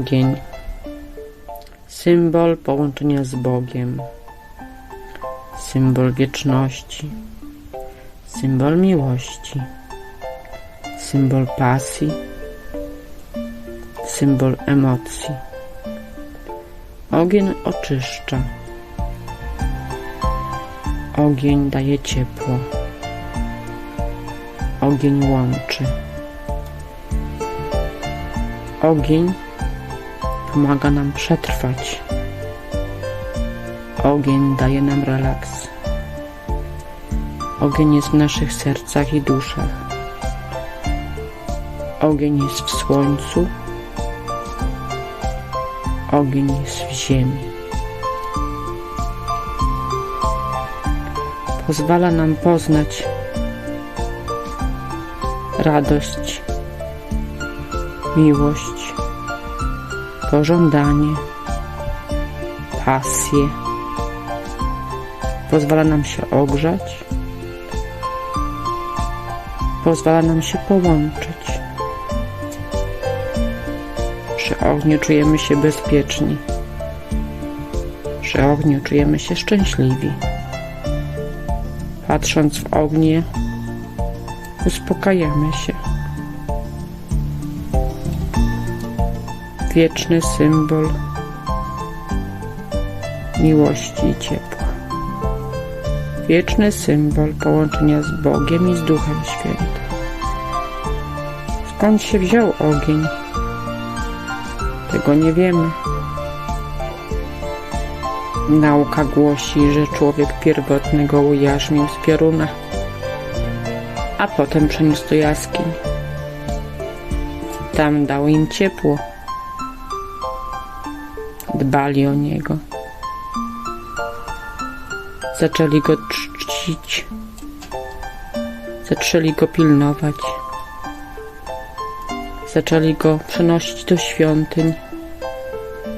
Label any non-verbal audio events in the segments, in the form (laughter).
Ogień. Symbol połączenia z Bogiem. Symbol wieczności. Symbol miłości. Symbol pasji. Symbol emocji. Ogień oczyszcza. Ogień daje ciepło. Ogień łączy. Ogień pomaga nam przetrwać. Ogień daje nam relaks. Ogień jest w naszych sercach i duszach. Ogień jest w słońcu. Ogień jest w ziemi. Pozwala nam poznać radość, miłość, pożądanie, pasję. Pozwala nam się ogrzać, pozwala nam się połączyć. Przy ogniu czujemy się bezpieczni, przy ogniu czujemy się szczęśliwi. Patrząc w ognie, uspokajamy się. Wieczny symbol miłości i ciepła. Wieczny symbol połączenia z Bogiem i z Duchem Świętym. Skąd się wziął ogień? Tego nie wiemy. Nauka głosi, że człowiek pierwotny go ujarzmił z pioruna a potem przeniósł do jaskiń. Tam dał im ciepło. Dbali o niego. Zaczęli go czcić. Zaczęli go pilnować. Zaczęli go przenosić do świątyń,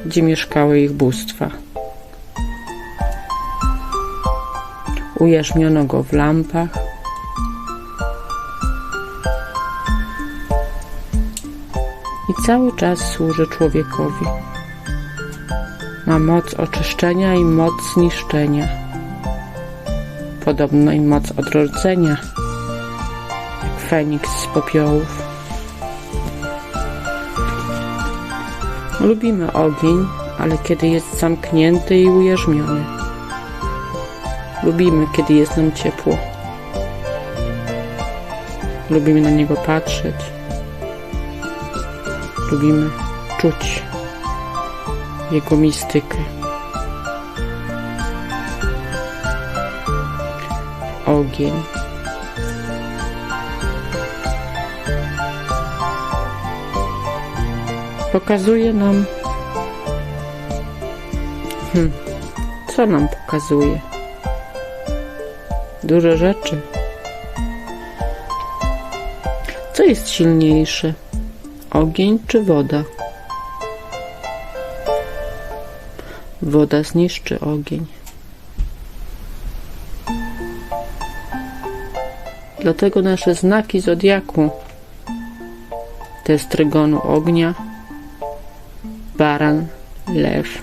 gdzie mieszkały ich bóstwa. Ujarzmiono go w lampach, i cały czas służy człowiekowi. Ma moc oczyszczenia i moc zniszczenia. Podobno i moc odrodzenia, jak Feniks z popiołów. Lubimy ogień, ale kiedy jest zamknięty i ujarzmiony. Lubimy, kiedy jest nam ciepło. Lubimy na niego patrzeć lubimy czuć jego mistykę. Ogień. Pokazuje nam. Hm, co nam pokazuje? Dużo rzeczy. Co jest silniejsze? Ogień czy woda? Woda zniszczy ogień. Dlatego nasze znaki zodiaku to jest trygonu ognia, baran, lew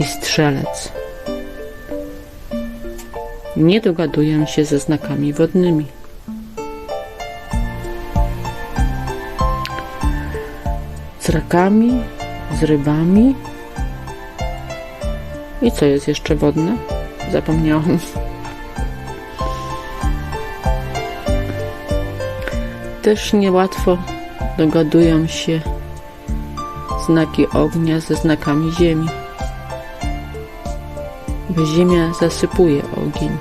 i strzelec. Nie dogaduję się ze znakami wodnymi. z rakami, z rybami. I co jest jeszcze wodne? Zapomniałam. Też niełatwo dogadują się znaki ognia ze znakami ziemi. Bo ziemia zasypuje ogień.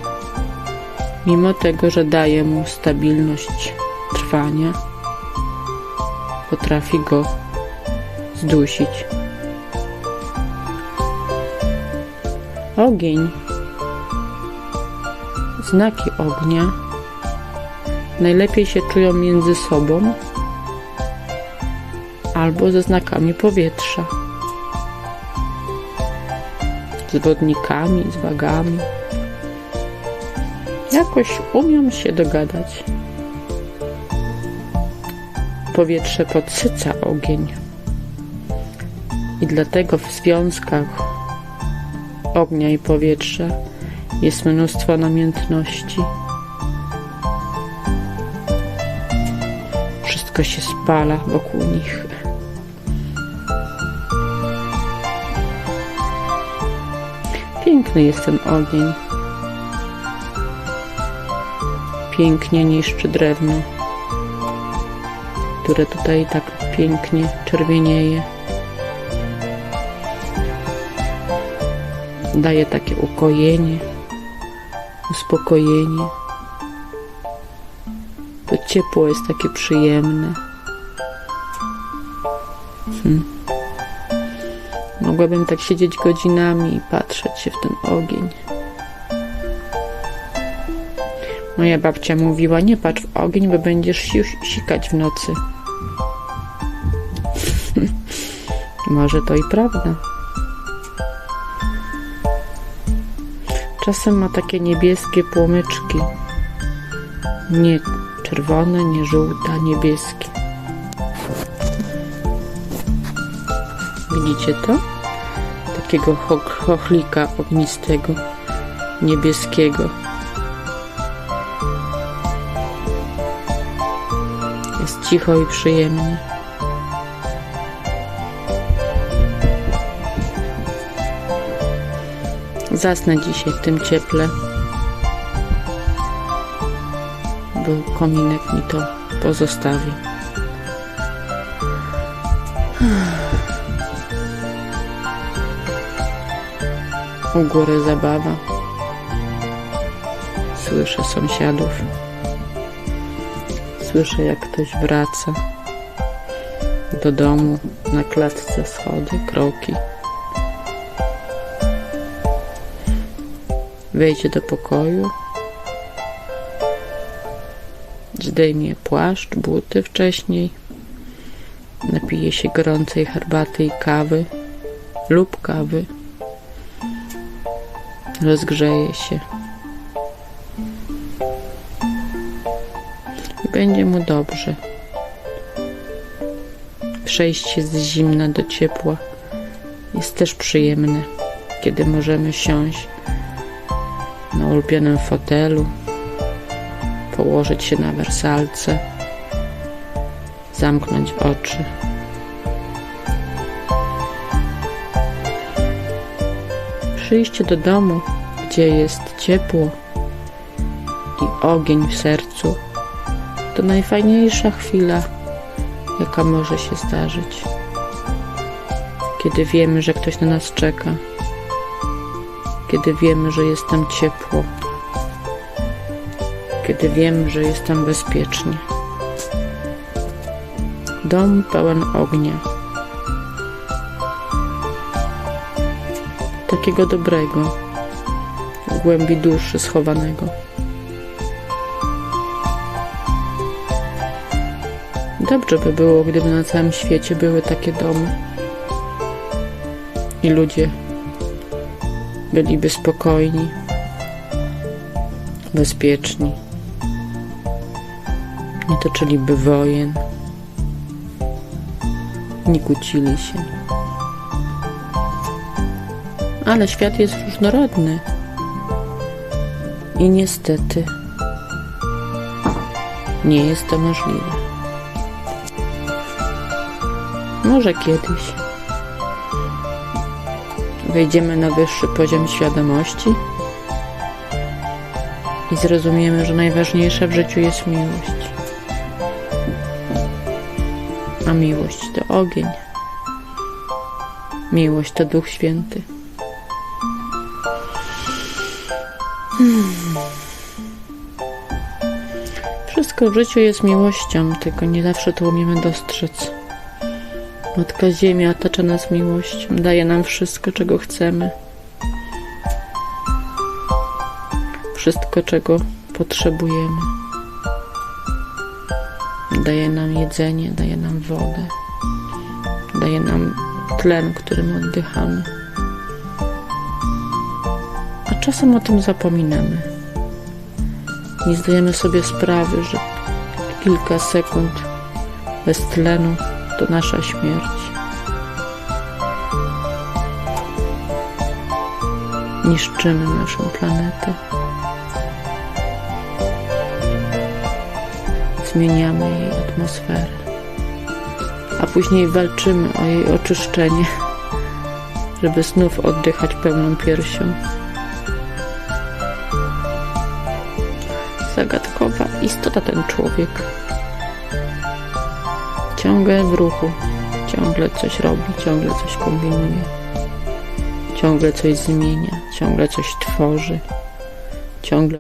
Mimo tego, że daje mu stabilność trwania, potrafi go zdusić. Ogień. Znaki ognia najlepiej się czują między sobą albo ze znakami powietrza. Z wodnikami, z wagami. Jakoś umią się dogadać. Powietrze podsyca ogień I dlatego w związkach ognia i powietrza jest mnóstwo namiętności. Wszystko się spala wokół nich. Piękny jest ten ogień. Pięknie niszczy drewno, które tutaj tak pięknie czerwienieje. Daje takie ukojenie, uspokojenie. To ciepło jest takie przyjemne. Hmm. Mogłabym tak siedzieć godzinami i patrzeć się w ten ogień. Moja babcia mówiła, nie patrz w ogień, bo będziesz si- sikać w nocy. (laughs) Może to i prawda. Czasem ma takie niebieskie płomyczki. Nie czerwone, nie żółte, niebieskie. Widzicie to? Takiego cho- chochlika ognistego, niebieskiego. Jest cicho i przyjemnie. Zasnę dzisiaj w tym cieple, bo kominek mi to pozostawi. U góry zabawa. Słyszę sąsiadów. Słyszę, jak ktoś wraca do domu. Na klatce schody, kroki. Wejdzie do pokoju. Zdejmie płaszcz, buty wcześniej. Napije się gorącej herbaty i kawy lub kawy. Rozgrzeje się. I będzie mu dobrze. Przejście z zimna do ciepła jest też przyjemne, kiedy możemy siąść na ulubionym fotelu, położyć się na wersalce, zamknąć oczy. Przyjście do domu, gdzie jest ciepło i ogień w sercu, to najfajniejsza chwila, jaka może się zdarzyć. Kiedy wiemy, że ktoś na nas czeka, kiedy wiemy, że jest tam ciepło, kiedy wiemy, że jest tam bezpiecznie. Dom pełen ognia. Takiego dobrego, w głębi duszy schowanego. Dobrze by było, gdyby na całym świecie były takie domy i ludzie byliby spokojni, bezpieczni, nie toczyliby wojen, nie kłócili się. Ale świat jest różnorodny i niestety nie jest to możliwe. Może kiedyś wejdziemy na wyższy poziom świadomości i zrozumiemy, że najważniejsza w życiu jest miłość. A miłość to ogień. Miłość to Duch Święty. Wszystko w życiu jest miłością, tylko nie zawsze to umiemy dostrzec. Matka Ziemia otacza nas miłością, daje nam wszystko, czego chcemy. Wszystko, czego potrzebujemy. Daje nam jedzenie, daje nam wodę, daje nam tlen, którym oddychamy. A czasem o tym zapominamy. Nie zdajemy sobie sprawy, że kilka sekund bez tlenu to nasza śmierć, niszczymy naszą planetę, zmieniamy jej atmosferę, a później walczymy o jej oczyszczenie, żeby znów oddychać pełną piersią. Zagadkowa istota ten człowiek. Ciągle w ruchu, ciągle coś robi, ciągle coś kombinuje, ciągle coś zmienia, ciągle coś tworzy, ciągle